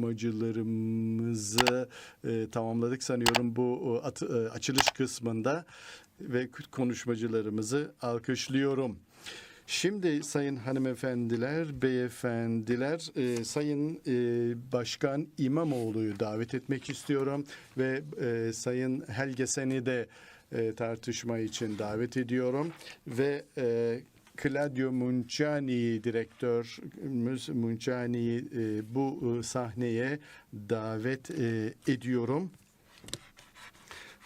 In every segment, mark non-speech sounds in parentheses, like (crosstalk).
konuşmacılarımızı e, tamamladık sanıyorum bu at- e, açılış kısmında ve konuşmacılarımızı alkışlıyorum. Şimdi sayın hanımefendiler, beyefendiler, e, sayın e, Başkan İmamoğlu'yu davet etmek istiyorum ve e, sayın Helgesen'i de e, tartışma için davet ediyorum ve e, Claudio Munciani direktörümüz Munciani'yi e, bu e, sahneye davet e, ediyorum.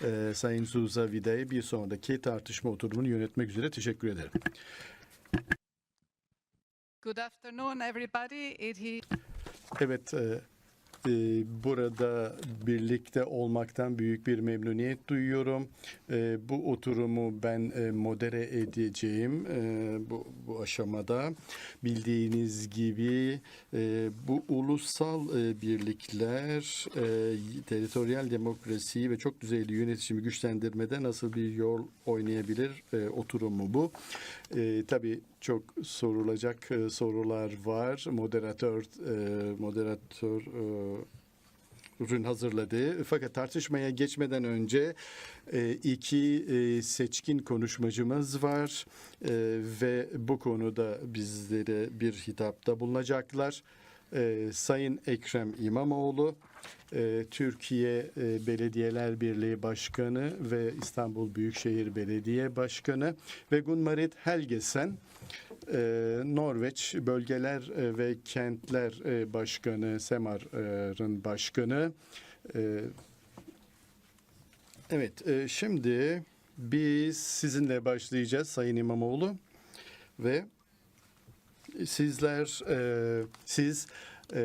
E, Sayın Suza Vida'yı bir sonraki tartışma oturumunu yönetmek üzere teşekkür ederim. Good afternoon, everybody. It Evet, e, e, burada birlikte olmaktan büyük bir memnuniyet duyuyorum. E, bu oturumu ben e, modere edeceğim e, bu, bu aşamada. Bildiğiniz gibi e, bu ulusal e, birlikler e, teritoryal demokrasiyi ve çok düzeyli yönetişimi güçlendirmede nasıl bir yol oynayabilir e, oturumu bu. E, tabii çok sorulacak e, sorular var. Moderatör e, moderatör e, ürün hazırladığı. Fakat tartışmaya geçmeden önce e, iki e, seçkin konuşmacımız var E, ve bu konuda bizlere bir hitapta bulunacaklar. Sayın Ekrem İmamoğlu, Türkiye e, Belediyeler Birliği Başkanı ve İstanbul Büyükşehir Belediye Başkanı ve Gunmarit Helgesen, e, Norveç Bölgeler e, ve Kentler Başkanı, SEMAR'ın başkanı. Evet, şimdi biz sizinle başlayacağız Sayın İmamoğlu ve sizler, siz e,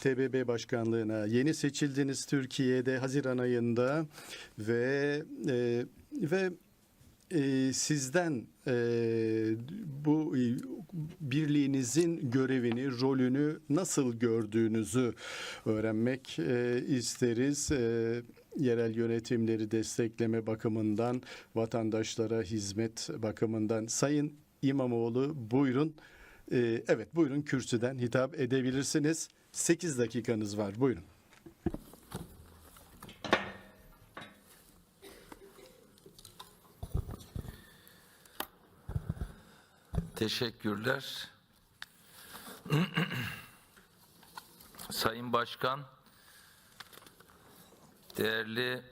TBB başkanlığına yeni seçildiniz Türkiye'de Haziran ayında ve e, ve e, sizden e, bu e, birliğinizin görevini, rolünü nasıl gördüğünüzü öğrenmek e, isteriz. E, yerel yönetimleri destekleme bakımından, vatandaşlara hizmet bakımından. Sayın İmamoğlu buyurun. E, evet buyurun kürsüden hitap edebilirsiniz. 8 dakikanız var buyurun. Teşekkürler. (clears throat) Sayın Başkan, değerli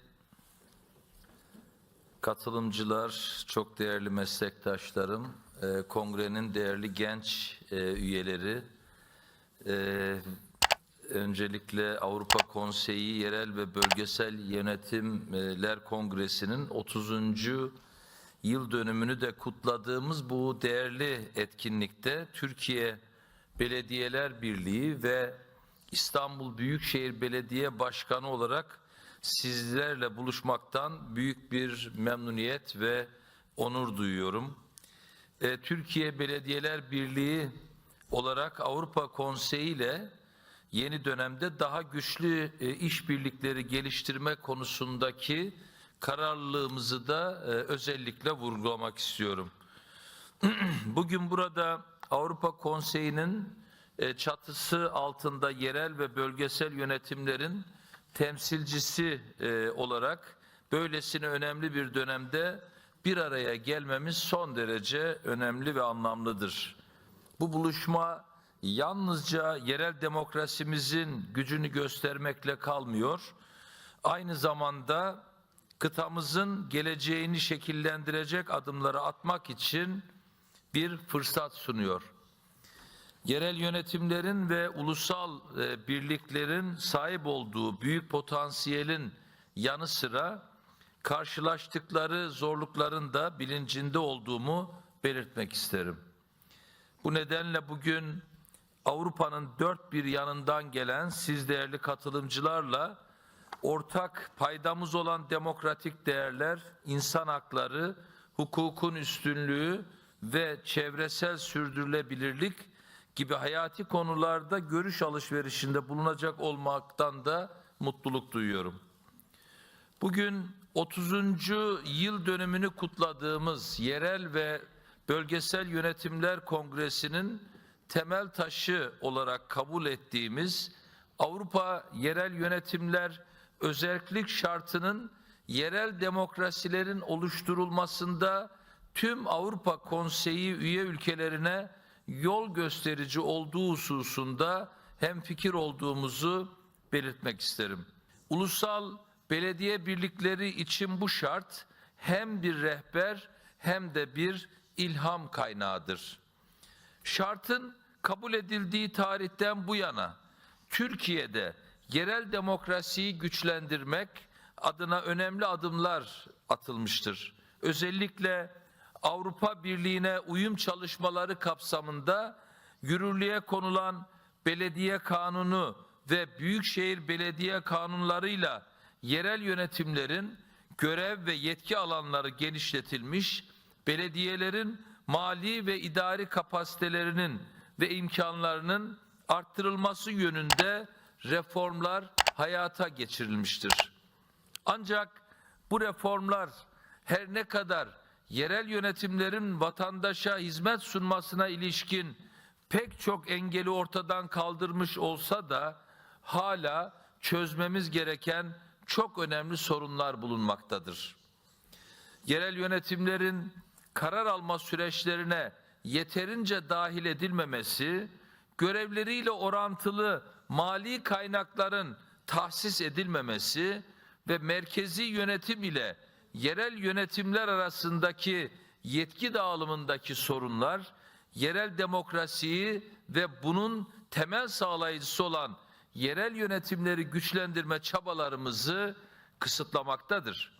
katılımcılar, çok değerli meslektaşlarım, e, kongrenin değerli genç e, üyeleri, e, öncelikle Avrupa Konseyi Yerel ve Bölgesel Yönetimler Kongresi'nin 30 yıl dönümünü de kutladığımız bu değerli etkinlikte Türkiye Belediyeler Birliği ve İstanbul Büyükşehir Belediye Başkanı olarak sizlerle buluşmaktan büyük bir memnuniyet ve onur duyuyorum. E, Türkiye Belediyeler Birliği olarak Avrupa Konseyi ile yeni dönemde daha güçlü e, işbirlikleri geliştirme konusundaki kararlılığımızı da e, özellikle vurgulamak istiyorum. (clears throat) Bugün burada Avrupa Konseyi'nin e, çatısı altında yerel ve bölgesel yönetimlerin temsilcisi e, olarak böylesine önemli bir dönemde bir araya gelmemiz son derece önemli ve anlamlıdır. Bu buluşma yalnızca yerel demokrasimizin gücünü göstermekle kalmıyor. Aynı zamanda kıtamızın geleceğini şekillendirecek adımları atmak için bir fırsat sunuyor. Yerel yönetimlerin ve ulusal e, birliklerin sahip olduğu büyük potansiyelin yanı sıra karşılaştıkları zorlukların da bilincinde olduğumu belirtmek isterim. Bu nedenle bugün Avrupa'nın dört bir yanından gelen siz değerli katılımcılarla ortak paydamız olan demokratik değerler, insan hakları, hukukun üstünlüğü ve çevresel sürdürülebilirlik gibi hayati konularda görüş alışverişinde bulunacak olmaktan da mutluluk duyuyorum. Bugün 30. yıl dönümünü kutladığımız Yerel ve Bölgesel Yönetimler Kongresi'nin temel taşı olarak kabul ettiğimiz Avrupa yerel yönetimler özellik şartının yerel demokrasilerin oluşturulmasında tüm Avrupa Konseyi üye ülkelerine yol gösterici olduğu hususunda hemfikir olduğumuzu belirtmek isterim. Ulusal belediye birlikleri için bu şart hem bir rehber hem de bir ilham kaynağıdır. Şartın kabul edildiği tarihten bu yana Türkiye'de yerel demokrasiyi güçlendirmek adına önemli adımlar atılmıştır. Özellikle Avrupa Birliği'ne uyum çalışmaları kapsamında yürürlüğe konulan belediye kanunu ve büyükşehir belediye kanunlarıyla yerel yönetimlerin görev ve yetki alanları genişletilmiş, belediyelerin mali ve idari kapasitelerinin ve imkanlarının arttırılması yönünde reformlar hayata geçirilmiştir. Ancak bu reformlar her ne kadar yerel yönetimlerin vatandaşa hizmet sunmasına ilişkin pek çok engeli ortadan kaldırmış olsa da hala çözmemiz gereken çok önemli sorunlar bulunmaktadır. Yerel yönetimlerin karar alma süreçlerine yeterince dahil edilmemesi, görevleriyle orantılı mali kaynakların tahsis edilmemesi ve merkezi yönetim ile yerel yönetimler arasındaki yetki dağılımındaki sorunlar, yerel demokrasiyi ve bunun temel sağlayıcısı olan yerel yönetimleri güçlendirme çabalarımızı kısıtlamaktadır.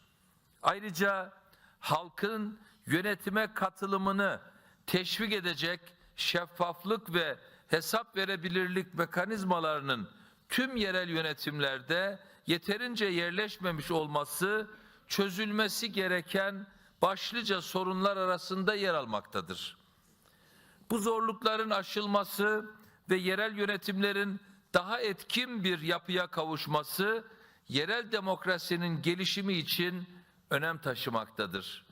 Ayrıca halkın yönetime katılımını teşvik edecek şeffaflık ve hesap verebilirlik mekanizmalarının tüm yerel yönetimlerde yeterince yerleşmemiş olması çözülmesi gereken başlıca sorunlar arasında yer almaktadır. Bu zorlukların aşılması ve yerel yönetimlerin daha etkin bir yapıya kavuşması yerel demokrasinin gelişimi için önem taşımaktadır.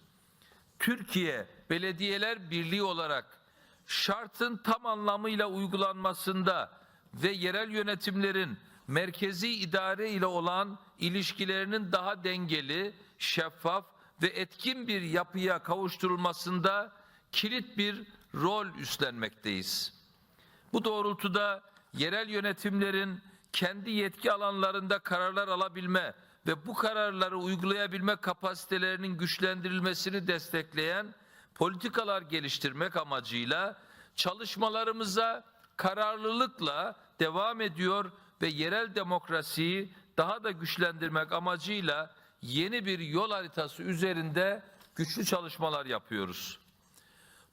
Türkiye Belediyeler Birliği olarak şartın tam anlamıyla uygulanmasında ve yerel yönetimlerin merkezi idare ile olan ilişkilerinin daha dengeli, şeffaf ve etkin bir yapıya kavuşturulmasında kilit bir rol üstlenmekteyiz. Bu doğrultuda yerel yönetimlerin kendi yetki alanlarında kararlar alabilme ve bu kararları uygulayabilme kapasitelerinin güçlendirilmesini destekleyen politikalar geliştirmek amacıyla çalışmalarımıza kararlılıkla devam ediyor ve yerel demokrasiyi daha da güçlendirmek amacıyla yeni bir yol haritası üzerinde güçlü çalışmalar yapıyoruz.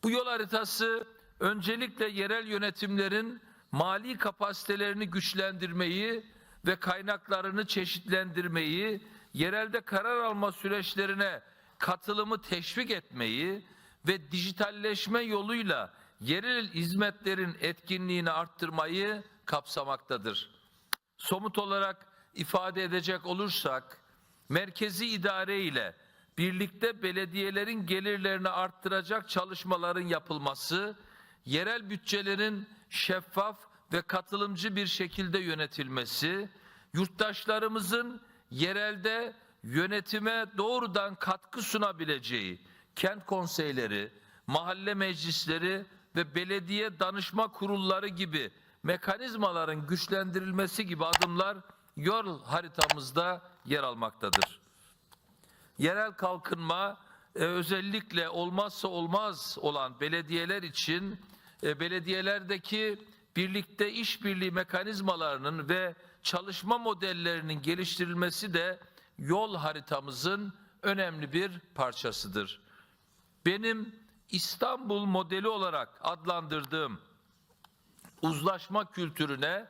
Bu yol haritası öncelikle yerel yönetimlerin mali kapasitelerini güçlendirmeyi ve kaynaklarını çeşitlendirmeyi, yerelde karar alma süreçlerine katılımı teşvik etmeyi ve dijitalleşme yoluyla yerel hizmetlerin etkinliğini arttırmayı kapsamaktadır. Somut olarak ifade edecek olursak, merkezi idare ile birlikte belediyelerin gelirlerini arttıracak çalışmaların yapılması, yerel bütçelerin şeffaf ve katılımcı bir şekilde yönetilmesi, yurttaşlarımızın yerelde yönetime doğrudan katkı sunabileceği kent konseyleri, mahalle meclisleri ve belediye danışma kurulları gibi mekanizmaların güçlendirilmesi gibi adımlar yol haritamızda yer almaktadır. Yerel kalkınma e, özellikle olmazsa olmaz olan belediyeler için belediyelerdeki birlikte işbirliği mekanizmalarının ve çalışma modellerinin geliştirilmesi de yol haritamızın önemli bir parçasıdır. Benim İstanbul modeli olarak adlandırdığım uzlaşma kültürüne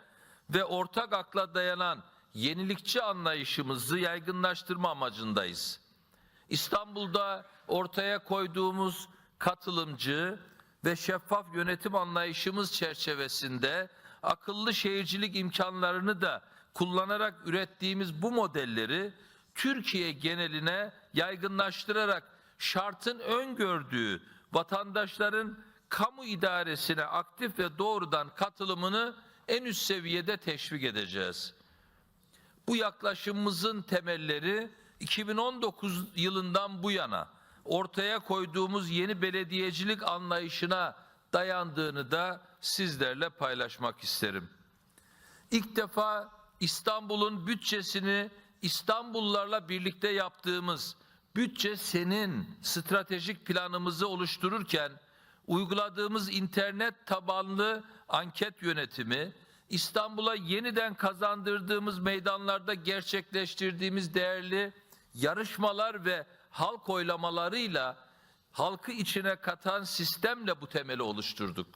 ve ortak akla dayanan yenilikçi anlayışımızı yaygınlaştırma amacındayız. İstanbul'da ortaya koyduğumuz katılımcı ve şeffaf yönetim anlayışımız çerçevesinde akıllı şehircilik imkanlarını da kullanarak ürettiğimiz bu modelleri Türkiye geneline yaygınlaştırarak şartın öngördüğü vatandaşların kamu idaresine aktif ve doğrudan katılımını en üst seviyede teşvik edeceğiz. Bu yaklaşımımızın temelleri 2019 yılından bu yana ortaya koyduğumuz yeni belediyecilik anlayışına dayandığını da sizlerle paylaşmak isterim. İlk defa İstanbul'un bütçesini İstanbullularla birlikte yaptığımız bütçe senin stratejik planımızı oluştururken uyguladığımız internet tabanlı anket yönetimi, İstanbul'a yeniden kazandırdığımız meydanlarda gerçekleştirdiğimiz değerli yarışmalar ve halk oylamalarıyla halkı içine katan sistemle bu temeli oluşturduk.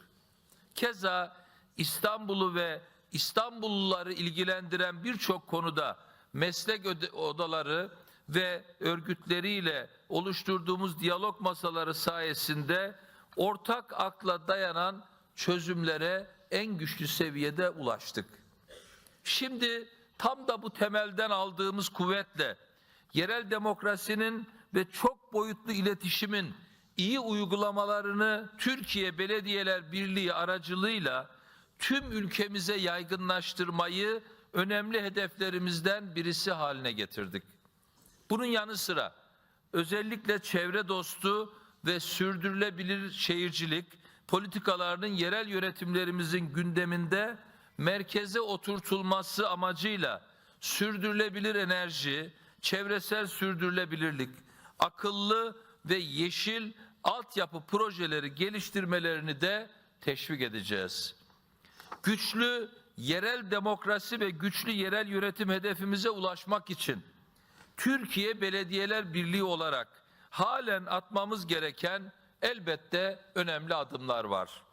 Keza İstanbul'u ve İstanbulluları ilgilendiren birçok konuda meslek odaları ve örgütleriyle oluşturduğumuz diyalog masaları sayesinde ortak akla dayanan çözümlere en güçlü seviyede ulaştık. Şimdi tam da bu temelden aldığımız kuvvetle yerel demokrasinin ve çok boyutlu iletişimin iyi uygulamalarını Türkiye Belediyeler Birliği aracılığıyla tüm ülkemize yaygınlaştırmayı önemli hedeflerimizden birisi haline getirdik. Bunun yanı sıra özellikle çevre dostu ve sürdürülebilir şehircilik politikalarının yerel yönetimlerimizin gündeminde merkeze oturtulması amacıyla sürdürülebilir enerji, çevresel sürdürülebilirlik, akıllı ve yeşil altyapı projeleri geliştirmelerini de teşvik edeceğiz güçlü yerel demokrasi ve güçlü yerel yönetim hedefimize ulaşmak için Türkiye Belediyeler Birliği olarak halen atmamız gereken elbette önemli adımlar var.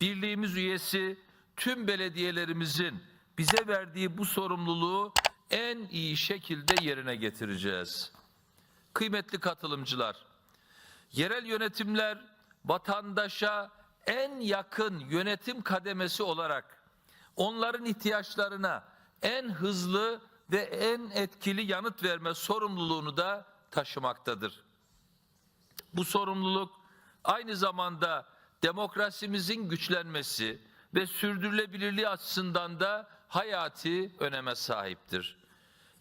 Birliğimiz üyesi tüm belediyelerimizin bize verdiği bu sorumluluğu en iyi şekilde yerine getireceğiz. Kıymetli katılımcılar, Yerel yönetimler vatandaşa en yakın yönetim kademesi olarak onların ihtiyaçlarına en hızlı ve en etkili yanıt verme sorumluluğunu da taşımaktadır. Bu sorumluluk aynı zamanda demokrasimizin güçlenmesi ve sürdürülebilirliği açısından da hayati öneme sahiptir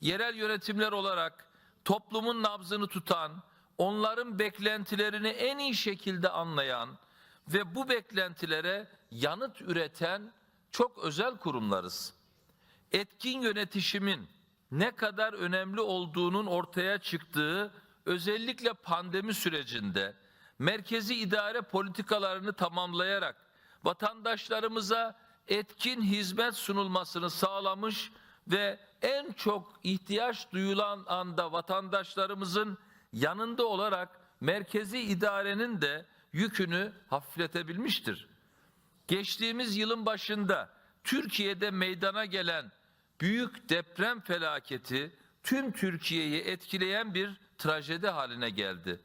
yerel yönetimler olarak toplumun nabzını tutan, onların beklentilerini en iyi şekilde anlayan ve bu beklentilere yanıt üreten çok özel kurumlarız. Etkin yönetişimin ne kadar önemli olduğunun ortaya çıktığı özellikle pandemi sürecinde merkezi idare politikalarını tamamlayarak vatandaşlarımıza etkin hizmet sunulmasını sağlamış ve en çok ihtiyaç duyulan anda vatandaşlarımızın yanında olarak merkezi idarenin de yükünü hafifletebilmiştir. Geçtiğimiz yılın başında Türkiye'de meydana gelen büyük deprem felaketi tüm Türkiye'yi etkileyen bir trajedi haline geldi.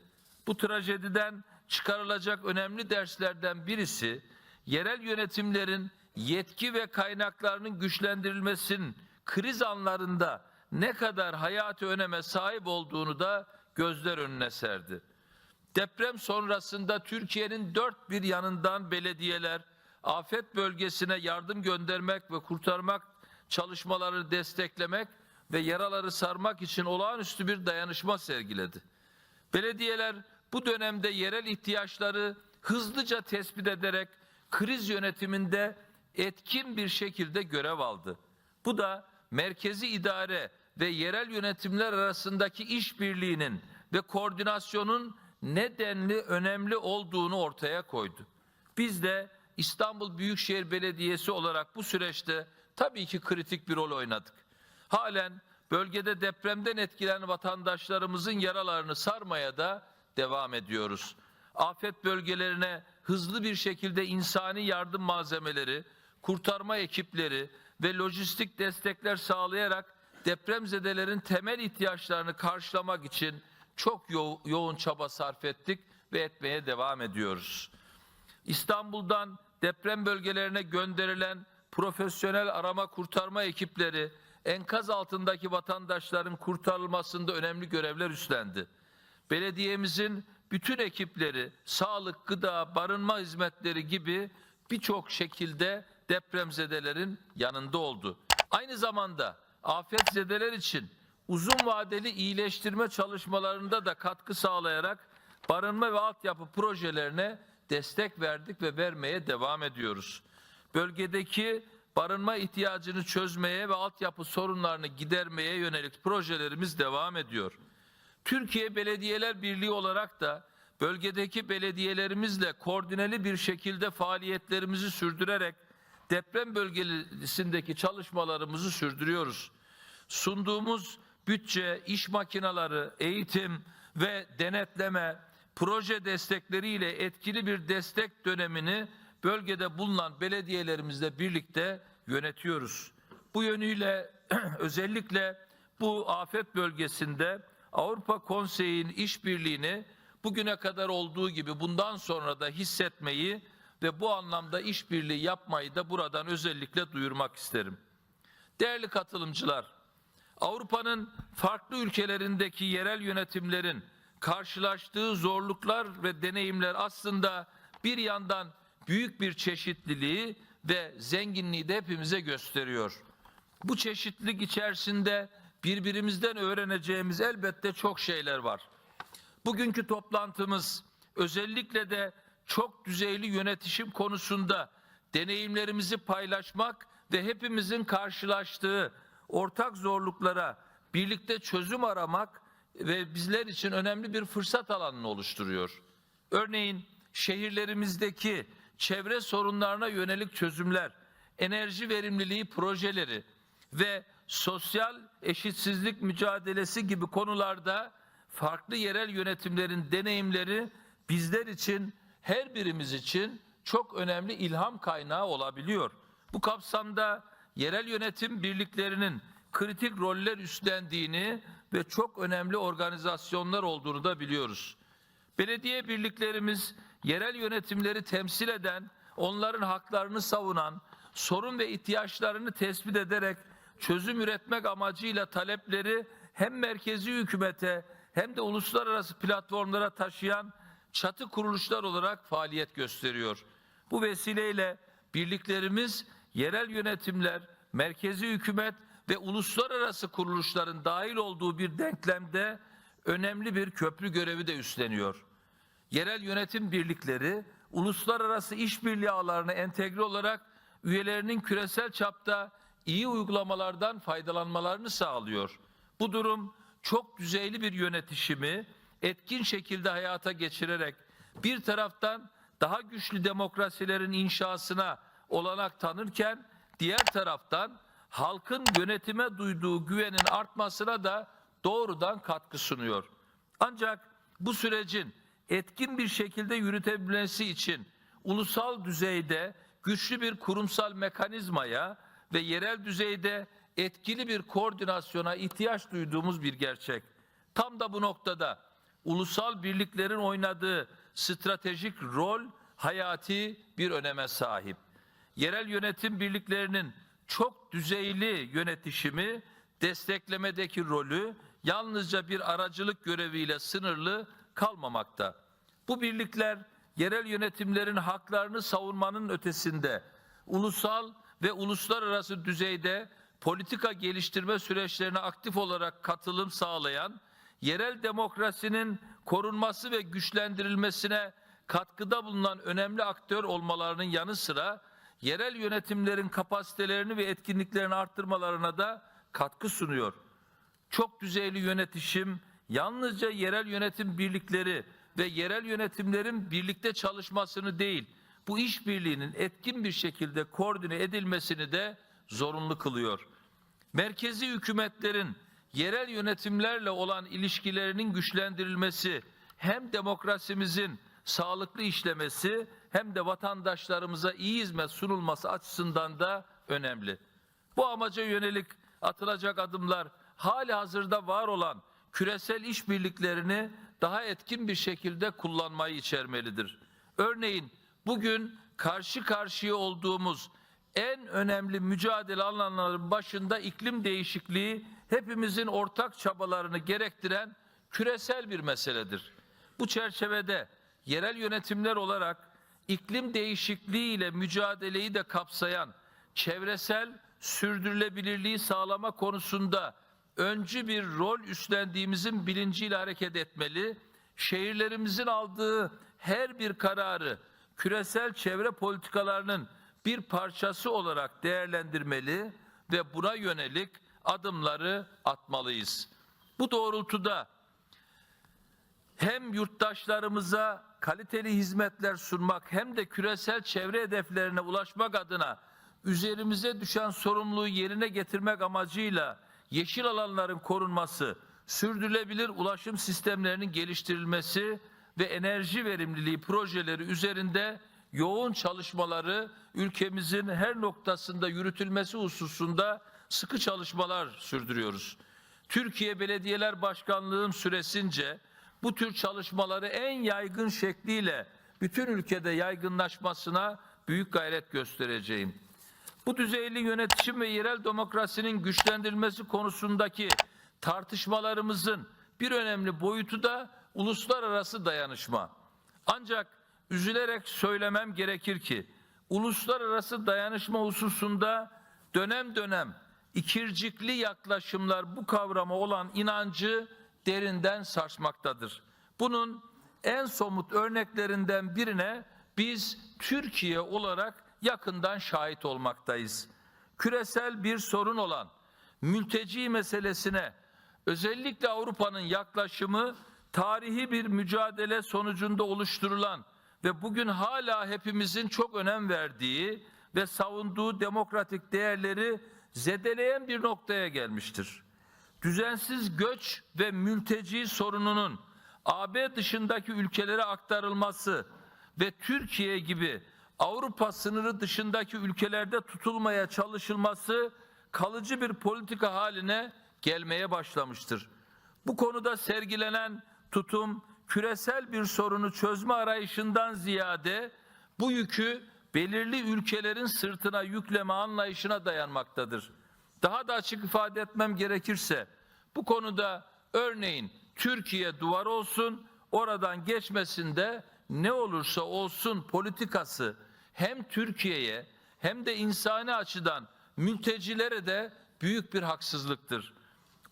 Bu trajediden çıkarılacak önemli derslerden birisi yerel yönetimlerin yetki ve kaynaklarının güçlendirilmesinin kriz anlarında ne kadar hayati öneme sahip olduğunu da gözler önüne serdi. Deprem sonrasında Türkiye'nin dört bir yanından belediyeler afet bölgesine yardım göndermek ve kurtarmak çalışmalarını desteklemek ve yaraları sarmak için olağanüstü bir dayanışma sergiledi. Belediyeler bu dönemde yerel ihtiyaçları hızlıca tespit ederek kriz yönetiminde etkin bir şekilde görev aldı. Bu da merkezi idare ve yerel yönetimler arasındaki işbirliğinin ve koordinasyonun nedenli önemli olduğunu ortaya koydu. Biz de İstanbul Büyükşehir Belediyesi olarak bu süreçte tabii ki kritik bir rol oynadık. Halen bölgede depremden etkilenen vatandaşlarımızın yaralarını sarmaya da devam ediyoruz. Afet bölgelerine hızlı bir şekilde insani yardım malzemeleri, kurtarma ekipleri ve lojistik destekler sağlayarak depremzedelerin temel ihtiyaçlarını karşılamak için çok yo- yoğun çaba sarf ettik ve etmeye devam ediyoruz. İstanbul'dan deprem bölgelerine gönderilen profesyonel arama kurtarma ekipleri enkaz altındaki vatandaşların kurtarılmasında önemli görevler üstlendi. Belediyemizin bütün ekipleri sağlık, gıda, barınma hizmetleri gibi birçok şekilde depremzedelerin yanında oldu. Aynı zamanda afetzedeler için uzun vadeli iyileştirme çalışmalarında da katkı sağlayarak barınma ve altyapı projelerine destek verdik ve vermeye devam ediyoruz. Bölgedeki barınma ihtiyacını çözmeye ve altyapı sorunlarını gidermeye yönelik projelerimiz devam ediyor. Türkiye Belediyeler Birliği olarak da bölgedeki belediyelerimizle koordineli bir şekilde faaliyetlerimizi sürdürerek deprem bölgesindeki çalışmalarımızı sürdürüyoruz. Sunduğumuz bütçe, iş makineleri, eğitim ve denetleme, proje destekleriyle etkili bir destek dönemini bölgede bulunan belediyelerimizle birlikte yönetiyoruz. Bu yönüyle (clears throat) özellikle bu afet bölgesinde Avrupa Konseyi'nin işbirliğini bugüne kadar olduğu gibi bundan sonra da hissetmeyi ve bu anlamda işbirliği yapmayı da buradan özellikle duyurmak isterim. Değerli katılımcılar, Avrupa'nın farklı ülkelerindeki yerel yönetimlerin karşılaştığı zorluklar ve deneyimler aslında bir yandan büyük bir çeşitliliği ve zenginliği de hepimize gösteriyor. Bu çeşitlilik içerisinde birbirimizden öğreneceğimiz elbette çok şeyler var. Bugünkü toplantımız özellikle de çok düzeyli yönetişim konusunda deneyimlerimizi paylaşmak ve hepimizin karşılaştığı ortak zorluklara birlikte çözüm aramak ve bizler için önemli bir fırsat alanını oluşturuyor. Örneğin şehirlerimizdeki çevre sorunlarına yönelik çözümler, enerji verimliliği projeleri ve sosyal eşitsizlik mücadelesi gibi konularda farklı yerel yönetimlerin deneyimleri bizler için her birimiz için çok önemli ilham kaynağı olabiliyor. Bu kapsamda yerel yönetim birliklerinin kritik roller üstlendiğini ve çok önemli organizasyonlar olduğunu da biliyoruz. Belediye birliklerimiz yerel yönetimleri temsil eden, onların haklarını savunan, sorun ve ihtiyaçlarını tespit ederek çözüm üretmek amacıyla talepleri hem merkezi hükümete hem de uluslararası platformlara taşıyan çatı kuruluşlar olarak faaliyet gösteriyor. Bu vesileyle birliklerimiz yerel yönetimler, merkezi hükümet ve uluslararası kuruluşların dahil olduğu bir denklemde önemli bir köprü görevi de üstleniyor. Yerel yönetim birlikleri uluslararası işbirliği ağlarına entegre olarak üyelerinin küresel çapta iyi uygulamalardan faydalanmalarını sağlıyor. Bu durum çok düzeyli bir yönetişimi etkin şekilde hayata geçirerek bir taraftan daha güçlü demokrasilerin inşasına olanak tanırken diğer taraftan halkın yönetime duyduğu güvenin artmasına da doğrudan katkı sunuyor. Ancak bu sürecin etkin bir şekilde yürütebilmesi için ulusal düzeyde güçlü bir kurumsal mekanizmaya ve yerel düzeyde etkili bir koordinasyona ihtiyaç duyduğumuz bir gerçek. Tam da bu noktada ulusal birliklerin oynadığı stratejik rol hayati bir öneme sahip. Yerel yönetim birliklerinin çok düzeyli yönetişimi desteklemedeki rolü yalnızca bir aracılık göreviyle sınırlı kalmamakta. Bu birlikler yerel yönetimlerin haklarını savunmanın ötesinde ulusal ve uluslararası düzeyde politika geliştirme süreçlerine aktif olarak katılım sağlayan, yerel demokrasinin korunması ve güçlendirilmesine katkıda bulunan önemli aktör olmalarının yanı sıra yerel yönetimlerin kapasitelerini ve etkinliklerini arttırmalarına da katkı sunuyor. Çok düzeyli yönetişim yalnızca yerel yönetim birlikleri ve yerel yönetimlerin birlikte çalışmasını değil, bu işbirliğinin etkin bir şekilde koordine edilmesini de zorunlu kılıyor. Merkezi hükümetlerin yerel yönetimlerle olan ilişkilerinin güçlendirilmesi hem demokrasimizin sağlıklı işlemesi hem de vatandaşlarımıza iyi hizmet sunulması açısından da önemli. Bu amaca yönelik atılacak adımlar hali hazırda var olan küresel işbirliklerini daha etkin bir şekilde kullanmayı içermelidir. Örneğin bugün karşı karşıya olduğumuz en önemli mücadele alanlarının başında iklim değişikliği hepimizin ortak çabalarını gerektiren küresel bir meseledir. Bu çerçevede yerel yönetimler olarak iklim değişikliği ile mücadeleyi de kapsayan çevresel sürdürülebilirliği sağlama konusunda öncü bir rol üstlendiğimizin bilinciyle hareket etmeli. Şehirlerimizin aldığı her bir kararı küresel çevre politikalarının bir parçası olarak değerlendirmeli ve buna yönelik adımları atmalıyız. Bu doğrultuda hem yurttaşlarımıza kaliteli hizmetler sunmak hem de küresel çevre hedeflerine ulaşmak adına üzerimize düşen sorumluluğu yerine getirmek amacıyla yeşil alanların korunması, sürdürülebilir ulaşım sistemlerinin geliştirilmesi ve enerji verimliliği projeleri üzerinde yoğun çalışmaları ülkemizin her noktasında yürütülmesi hususunda sıkı çalışmalar sürdürüyoruz. Türkiye Belediyeler Başkanlığım süresince bu tür çalışmaları en yaygın şekliyle bütün ülkede yaygınlaşmasına büyük gayret göstereceğim. Bu düzeyli yönetişim ve yerel demokrasinin güçlendirilmesi konusundaki tartışmalarımızın bir önemli boyutu da uluslararası dayanışma. Ancak üzülerek söylemem gerekir ki uluslararası dayanışma hususunda dönem dönem ikircikli yaklaşımlar bu kavrama olan inancı derinden sarsmaktadır. Bunun en somut örneklerinden birine biz Türkiye olarak yakından şahit olmaktayız. Küresel bir sorun olan mülteci meselesine özellikle Avrupa'nın yaklaşımı tarihi bir mücadele sonucunda oluşturulan ve bugün hala hepimizin çok önem verdiği ve savunduğu demokratik değerleri zedeleyen bir noktaya gelmiştir. Düzensiz göç ve mülteci sorununun AB dışındaki ülkelere aktarılması ve Türkiye gibi Avrupa sınırı dışındaki ülkelerde tutulmaya çalışılması kalıcı bir politika haline gelmeye başlamıştır. Bu konuda sergilenen tutum küresel bir sorunu çözme arayışından ziyade bu yükü belirli ülkelerin sırtına yükleme anlayışına dayanmaktadır. Daha da açık ifade etmem gerekirse bu konuda örneğin Türkiye duvar olsun oradan geçmesinde ne olursa olsun politikası hem Türkiye'ye hem de insani açıdan mültecilere de büyük bir haksızlıktır.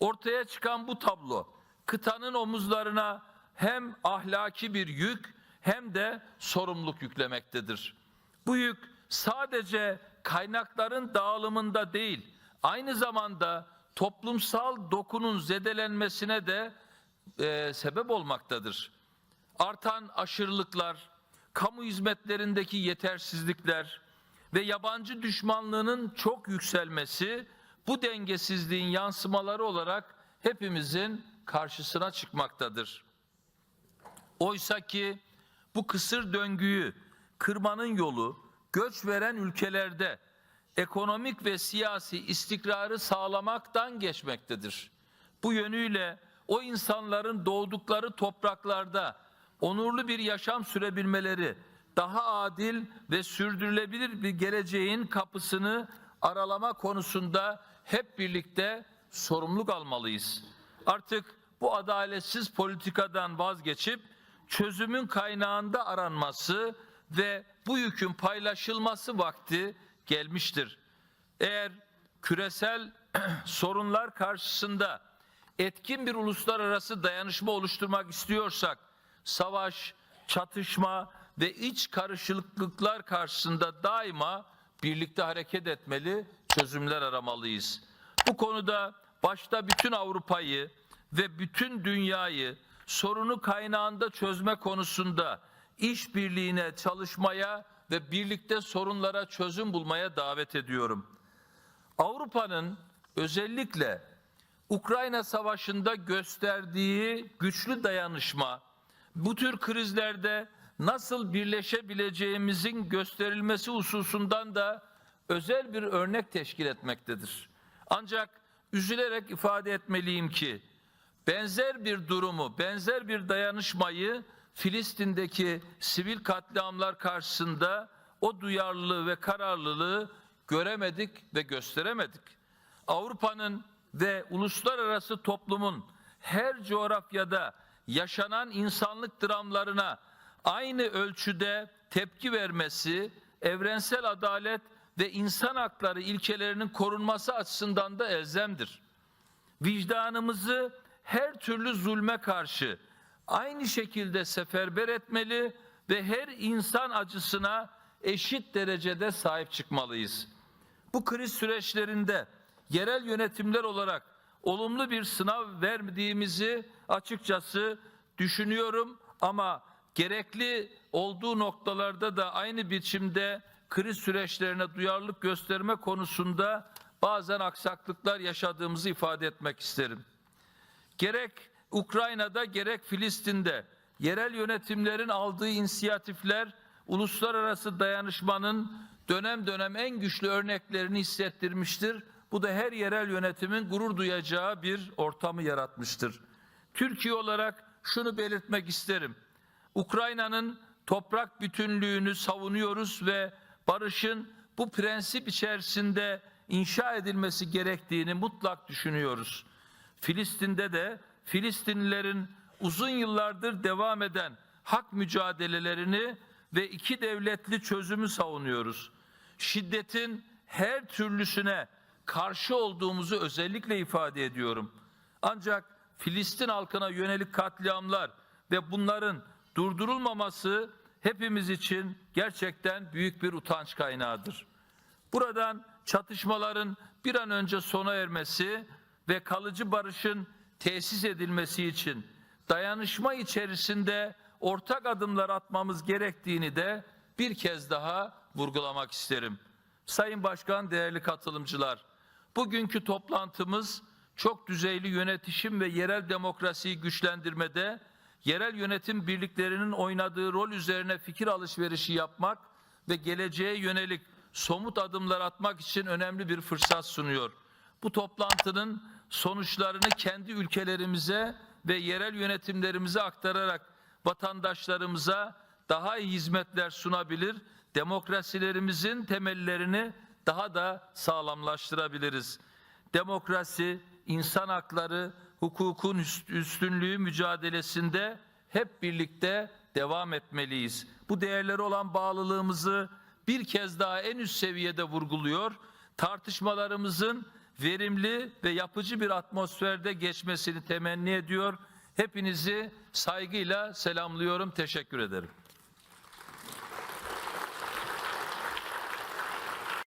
Ortaya çıkan bu tablo kıtanın omuzlarına hem ahlaki bir yük hem de sorumluluk yüklemektedir. Bu yük sadece kaynakların dağılımında değil, aynı zamanda toplumsal dokunun zedelenmesine de e, sebep olmaktadır. Artan aşırılıklar, kamu hizmetlerindeki yetersizlikler ve yabancı düşmanlığının çok yükselmesi bu dengesizliğin yansımaları olarak hepimizin karşısına çıkmaktadır. Oysa ki bu kısır döngüyü kırmanın yolu göç veren ülkelerde ekonomik ve siyasi istikrarı sağlamaktan geçmektedir. Bu yönüyle o insanların doğdukları topraklarda onurlu bir yaşam sürebilmeleri, daha adil ve sürdürülebilir bir geleceğin kapısını aralama konusunda hep birlikte sorumluluk almalıyız. Artık bu adaletsiz politikadan vazgeçip çözümün kaynağında aranması ve bu yükün paylaşılması vakti gelmiştir. Eğer küresel (clears throat) sorunlar karşısında etkin bir uluslararası dayanışma oluşturmak istiyorsak savaş, çatışma ve iç karışıklıklar karşısında daima birlikte hareket etmeli, çözümler aramalıyız. Bu konuda başta bütün Avrupa'yı ve bütün dünyayı sorunu kaynağında çözme konusunda işbirliğine çalışmaya ve birlikte sorunlara çözüm bulmaya davet ediyorum. Avrupa'nın özellikle Ukrayna Savaşı'nda gösterdiği güçlü dayanışma, bu tür krizlerde nasıl birleşebileceğimizin gösterilmesi hususundan da özel bir örnek teşkil etmektedir. Ancak üzülerek ifade etmeliyim ki benzer bir durumu, benzer bir dayanışmayı Filistin'deki sivil katliamlar karşısında o duyarlılığı ve kararlılığı göremedik ve gösteremedik. Avrupa'nın ve uluslararası toplumun her coğrafyada yaşanan insanlık dramlarına aynı ölçüde tepki vermesi, evrensel adalet ve insan hakları ilkelerinin korunması açısından da elzemdir. Vicdanımızı her türlü zulme karşı aynı şekilde seferber etmeli ve her insan acısına eşit derecede sahip çıkmalıyız. Bu kriz süreçlerinde yerel yönetimler olarak olumlu bir sınav verdiğimizi açıkçası düşünüyorum ama gerekli olduğu noktalarda da aynı biçimde kriz süreçlerine duyarlılık gösterme konusunda bazen aksaklıklar yaşadığımızı ifade etmek isterim. Gerek Ukrayna'da gerek Filistin'de yerel yönetimlerin aldığı inisiyatifler uluslararası dayanışmanın dönem dönem en güçlü örneklerini hissettirmiştir. Bu da her yerel yönetimin gurur duyacağı bir ortamı yaratmıştır. Türkiye olarak şunu belirtmek isterim. Ukrayna'nın toprak bütünlüğünü savunuyoruz ve barışın bu prensip içerisinde inşa edilmesi gerektiğini mutlak düşünüyoruz. Filistin'de de Filistinlilerin uzun yıllardır devam eden hak mücadelelerini ve iki devletli çözümü savunuyoruz. Şiddetin her türlüsüne karşı olduğumuzu özellikle ifade ediyorum. Ancak Filistin halkına yönelik katliamlar ve bunların durdurulmaması hepimiz için gerçekten büyük bir utanç kaynağıdır. Buradan çatışmaların bir an önce sona ermesi ve kalıcı barışın tesis edilmesi için dayanışma içerisinde ortak adımlar atmamız gerektiğini de bir kez daha vurgulamak isterim. Sayın Başkan, değerli katılımcılar, bugünkü toplantımız çok düzeyli yönetişim ve yerel demokrasiyi güçlendirmede yerel yönetim birliklerinin oynadığı rol üzerine fikir alışverişi yapmak ve geleceğe yönelik somut adımlar atmak için önemli bir fırsat sunuyor. Bu toplantının sonuçlarını kendi ülkelerimize ve yerel yönetimlerimize aktararak vatandaşlarımıza daha iyi hizmetler sunabilir, demokrasilerimizin temellerini daha da sağlamlaştırabiliriz. Demokrasi, insan hakları, hukukun üst- üstünlüğü mücadelesinde hep birlikte devam etmeliyiz. Bu değerlere olan bağlılığımızı bir kez daha en üst seviyede vurguluyor. Tartışmalarımızın verimli ve yapıcı bir atmosferde geçmesini temenni ediyor. Hepinizi saygıyla selamlıyorum. Teşekkür ederim.